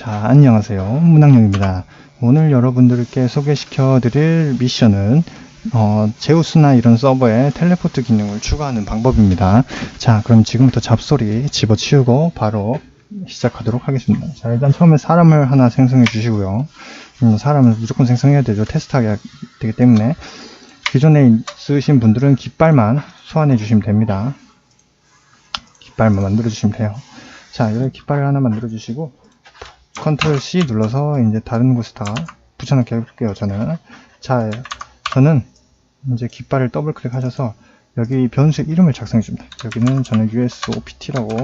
자, 안녕하세요. 문학영입니다. 오늘 여러분들께 소개시켜 드릴 미션은 어, 제우스나 이런 서버에 텔레포트 기능을 추가하는 방법입니다. 자, 그럼 지금부터 잡소리 집어치우고 바로 시작하도록 하겠습니다. 자, 일단 처음에 사람을 하나 생성해 주시고요. 음, 사람을 무조건 생성해야 되죠. 테스트하게 되기 때문에 기존에 쓰신 분들은 깃발만 소환해 주시면 됩니다. 깃발만 만들어 주시면 돼요. 자, 이렇게 깃발을 하나 만들어 주시고 컨트롤 C 눌러서 이제 다른 곳에다가 붙여넣기 해볼게요. 저는 자, 저는 이제 깃발을 더블 클릭하셔서 여기 변수 이름을 작성해 줍니다. 여기는 저는 USOPT라고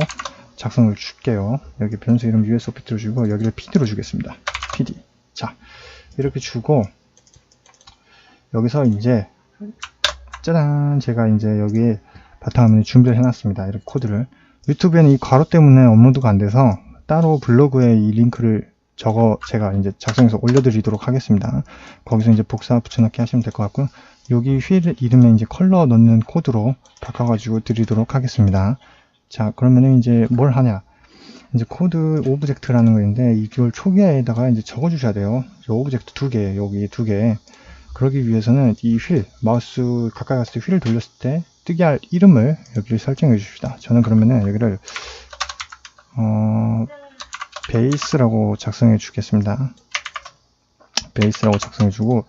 작성을 줄게요. 여기 변수 이름 USOPT로 주고 여기를 PD로 주겠습니다. PD. 자, 이렇게 주고 여기서 이제 짜잔 제가 이제 여기 바탕화면에 준비를 해놨습니다. 이렇게 코드를 유튜브에는 이 괄호 때문에 업로드가 안 돼서 따로 블로그에 이 링크를 적어 제가 이제 작성해서 올려드리도록 하겠습니다. 거기서 이제 복사 붙여넣기 하시면 될 것 같고요. 여기 휠 이름에 이제 컬러 넣는 코드로 바꿔가지고 드리도록 하겠습니다. 자 그러면은 이제 뭘 하냐? 이제 코드 오브젝트라는 거인데 이걸 초기화에다가 이제 적어 주셔야 돼요. 이 오브젝트 두 개, 여기 두 개. 그러기 위해서는 이 휠, 마우스 가까이 갔을 때 휠을 돌렸을 때 뜨게 할 이름을 여기를 설정해 주십시다. 저는 그러면은 여기를 어, 베이스라고 작성해 주겠습니다. 베이스라고 작성해 주고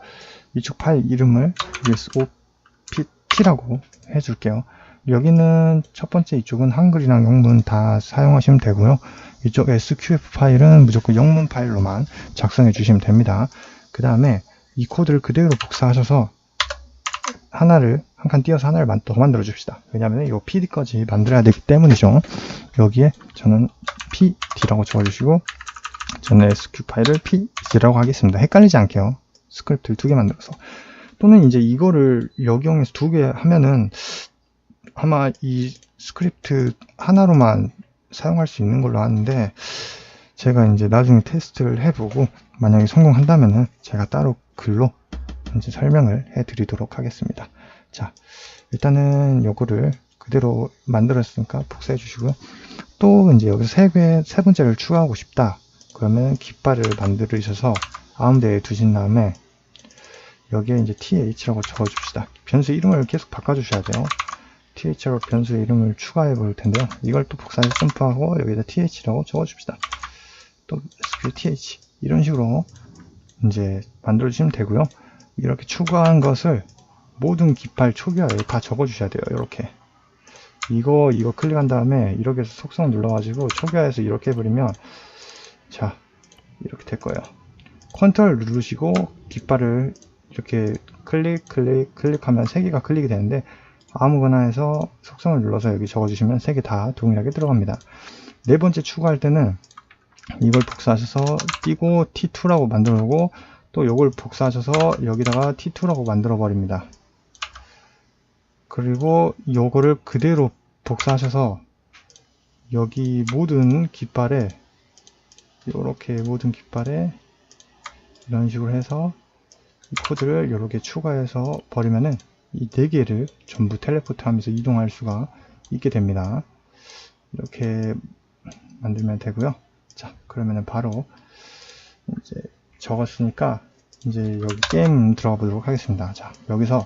이쪽 파일 이름을 USOPT라고 해 줄게요. 여기는 첫 번째 이쪽은 한글이랑 영문 다 사용하시면 되고요. 이쪽 SQF 파일은 무조건 영문 파일로만 작성해 주시면 됩니다. 그 다음에 이 코드를 그대로 복사하셔서 하나를 한 칸 띄어서 하나를 만- 더 만들어 줍시다. 왜냐하면 이 PD까지 만들어야 되기 때문이죠. 여기에 저는 PD라고 적어주시고 저는 SQ 파일을 PD라고 하겠습니다. 헷갈리지 않게요. 스크립트를 두 개 만들어서 또는 이제 이거를 여기용해서 두 개 하면은 아마 이 스크립트 하나로만 사용할 수 있는 걸로 아는데 제가 이제 나중에 테스트를 해보고 만약에 성공한다면은 제가 따로 글로 이제 설명을 해드리도록 하겠습니다. 자, 일단은 요거를 그대로 만들었으니까 복사해 주시고요. 또 이제 여기서 세 개, 세 번째를 추가하고 싶다. 그러면 깃발을 만들으셔서 아웃데에 두신 다음에 여기에 이제 th라고 적어줍시다. 변수 이름을 계속 바꿔주셔야 돼요. th라고 변수 이름을 추가해 볼 텐데요. 이걸 또 복사해서 점프하고 여기다 th라고 적어줍시다. 또 sqth 이런 식으로 이제 만들어 주시면 되고요. 이렇게 추가한 것을 모든 깃발 초기화에 다 적어 주셔야 돼요. 이렇게 이거 이거 클릭한 다음에 이렇게 해서 속성 눌러가지고 초기화해서 이렇게 해버리면 자 이렇게 될 거예요. 컨트롤 누르시고 깃발을 이렇게 클릭 클릭 클릭하면 세 개가 클릭이 되는데 아무거나 해서 속성을 눌러서 여기 적어주시면 세개다 동일하게 들어갑니다. 네 번째 추가할 때는 이걸 복사하셔서 띄고 T2라고 만들고 또 이걸 복사하셔서 여기다가 T2라고 만들어 버립니다. 그리고 요거를 그대로 복사하셔서 여기 모든 깃발에 이렇게 모든 깃발에 이런 식으로 해서 이 코드를 이렇게 추가해서 버리면은 이 네 개를 전부 텔레포트 하면서 이동할 수가 있게 됩니다. 이렇게 만들면 되고요. 자, 그러면은 바로 이제 적었으니까 이제 여기 게임 들어가 보도록 하겠습니다. 자, 여기서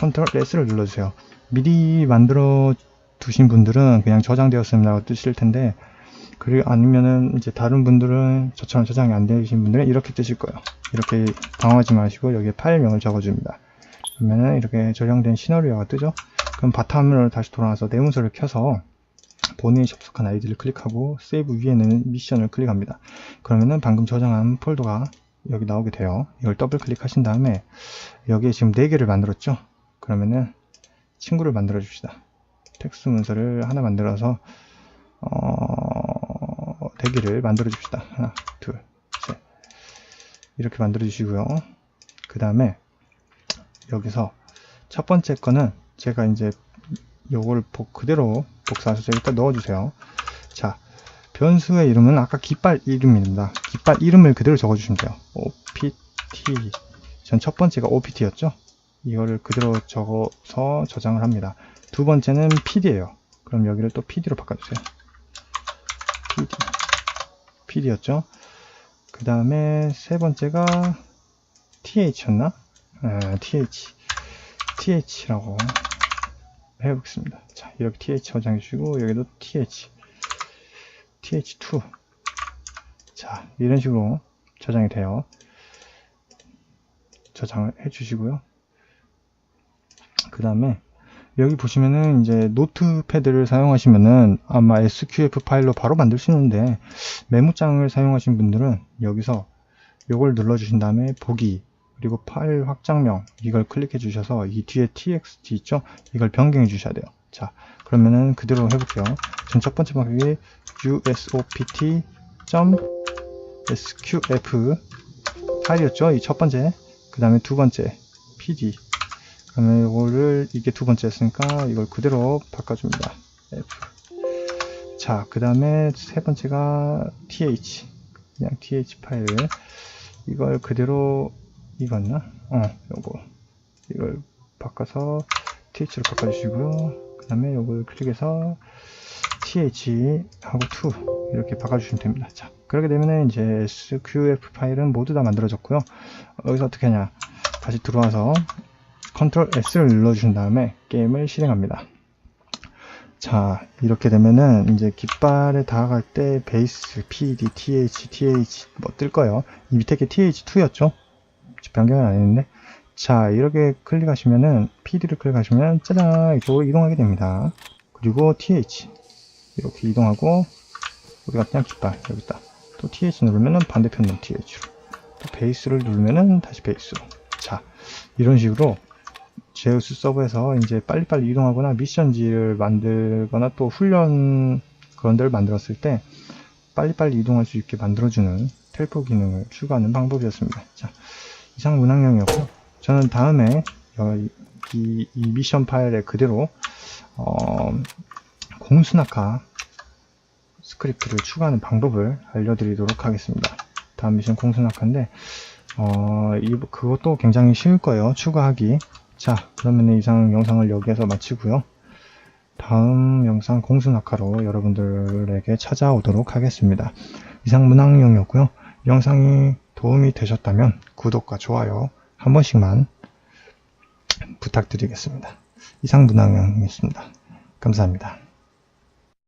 컨트롤 S를 눌러주세요. 미리 만들어 두신 분들은 그냥 저장되었습니다 라고 뜨실 텐데, 그리고 아니면은 이제 다른 분들은 저처럼 저장이 안 되신 분들은 이렇게 뜨실 거예요. 이렇게 당황하지 마시고 여기에 파일명을 적어줍니다. 그러면은 이렇게 저장된 시나리오가 뜨죠? 그럼 바탕화면으로 다시 돌아와서 내 문서를 켜서 본인이 접속한 아이디를 클릭하고 세이브 위에는 미션을 클릭합니다. 그러면은 방금 저장한 폴더가 여기 나오게 돼요. 이걸 더블 클릭하신 다음에 여기에 지금 4개를 만들었죠? 그러면은 친구를 만들어 줍시다. 텍스트 문서를 하나 만들어서 어... 4개를 만들어 줍시다. 하나, 둘, 셋 이렇게 만들어 주시고요. 그 다음에 여기서 첫 번째 거는 제가 이제 요걸 복- 그대로 복사하셔서 일단 넣어주세요. 자, 변수의 이름은 아까 깃발 이름입니다. 깃발 이름을 그대로 적어주시면 돼요. opt. 전 첫 번째가 opt였죠? 이거를 그대로 적어서 저장을 합니다. 두 번째는 pd예요. 그럼 여기를 또 pd로 바꿔주세요. pd. pd였죠? 그 다음에 세 번째가 TH였나? 아, TH. TH라고 해보겠습니다. 자, 이렇게 TH 저장해 주시고, 여기도 TH. TH2. 자, 이런 식으로 저장이 돼요. 저장을 해 주시고요. 그 다음에 여기 보시면은 이제 노트패드를 사용하시면은 아마 SQF 파일로 바로 만들 수 있는데 메모장을 사용하신 분들은 여기서 이걸 눌러 주신 다음에 보기 그리고 파일 확장명 이걸 클릭해 주셔서 이 뒤에 txt 있죠? 이걸 변경해 주셔야 돼요. 자 그러면은 그대로 해볼게요. 전첫 번째 방법이 usopt.sqf 파일이었죠? 이 첫 번째. 그 다음에 두 번째 pd 그러면 이거를 이게 두 번째였으니까 이걸 그대로 바꿔줍니다. F. 자, 그 다음에 세 번째가 th. 그냥 th 파일. 이걸 그대로 이거나 어, 요거. 이걸 바꿔서 th로 바꿔주시고요. 그 다음에 이걸 클릭해서 th 하고 to 이렇게 바꿔주시면 됩니다. 자, 그렇게 되면은 이제 SQF 파일은 모두 다 만들어졌고요. 여기서 어떻게 하냐? 다시 들어와서 컨트롤 S를 눌러주신 다음에 게임을 실행합니다. 자, 이렇게 되면은 이제 깃발에 다가갈 때 베이스, PD, TH, TH 뭐 뜰 거예요. 이 밑에 게 TH2였죠? 변경은 안 했는데. 자, 이렇게 클릭하시면은 PD를 클릭하시면 짜잔 이쪽으로 이동하게 됩니다. 그리고 TH 이렇게 이동하고 우리가 그냥 깃발 여기 있다. 또 TH 누르면은 반대편 은 TH로. 또 베이스를 누르면은 다시 베이스로. 자, 이런 식으로 제우스 서버에서 이제 빨리빨리 이동하거나 미션지를 만들거나 또 훈련 그런 데를 만들었을 때 빨리빨리 이동할 수 있게 만들어주는 텔포 기능을 추가하는 방법이었습니다. 자, 이상 문항형이었고 저는 다음에 이, 이 미션 파일에 그대로 어, 공수낙하 스크립트를 추가하는 방법을 알려드리도록 하겠습니다. 다음 미션 공수낙하인데 어, 이, 그것도 굉장히 쉬울 거예요. 추가하기. 자, 그러면 이상 영상을 여기에서 마치고요. 다음 영상 공수낙하로 여러분들에게 찾아오도록 하겠습니다. 이상 문항용이었고요. 영상이 도움이 되셨다면 구독과 좋아요 한 번씩만 부탁드리겠습니다. 이상 문항용이었습니다. 감사합니다.